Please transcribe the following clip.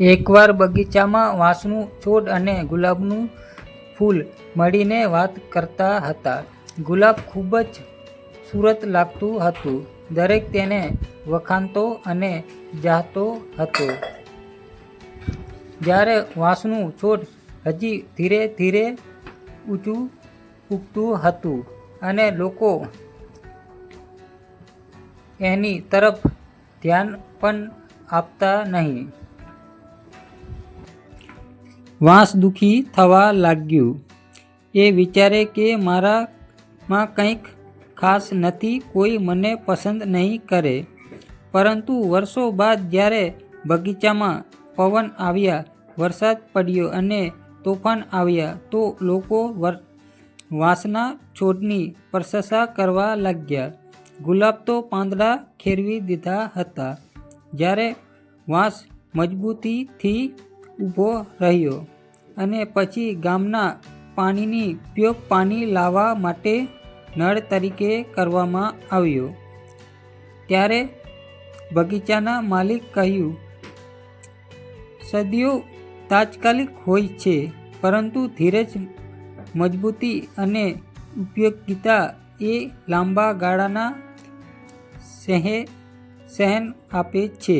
એકવાર બગીચામાં વાંસનું છોડ અને ગુલાબનું ફૂલ મળીને વાત કરતા હતા. ગુલાબ ખૂબ જ સુરત લાગતું હતું. દરેક તેને વખાણતો અને ચાહતો હતો. જ્યારે વાંસનું છોડ હજી ધીરે ધીરે ઊંચું ઉગતું હતું અને લોકો એની તરફ ધ્યાન પણ આપતા નહીં. વાંસ દુઃખી થવા લાગ્યું. એ વિચારે કે મારામાં કંઈક ખાસ નથી, કોઈ મને પસંદ નહીં કરે. પરંતુ વર્ષો બાદ જ્યારે બગીચામાં પવન આવ્યા, વરસાદ પડ્યો અને તોફાન આવ્યા, તો લોકો વર, વાંસના છોડની પ્રશંસા કરવા લાગ્યા. ગુલાબ તો પાંદડા ખેરવી દીધા હતા. જ્યારે વાંસ મજબૂતીથી ઊભો રહ્યો અને પછી ગામના પાણીની ઉપયોગ પાણી લાવવા માટે નળ તરીકે કરવામાં આવ્યો. ત્યારે બગીચાના માલિક કહ્યું, સદીઓ તાત્કાલિક હોય છે, પરંતુ ધીરજ, મજબૂતી અને ઉપયોગિતા એ લાંબા ગાળાના સહે, સહન આપે છે.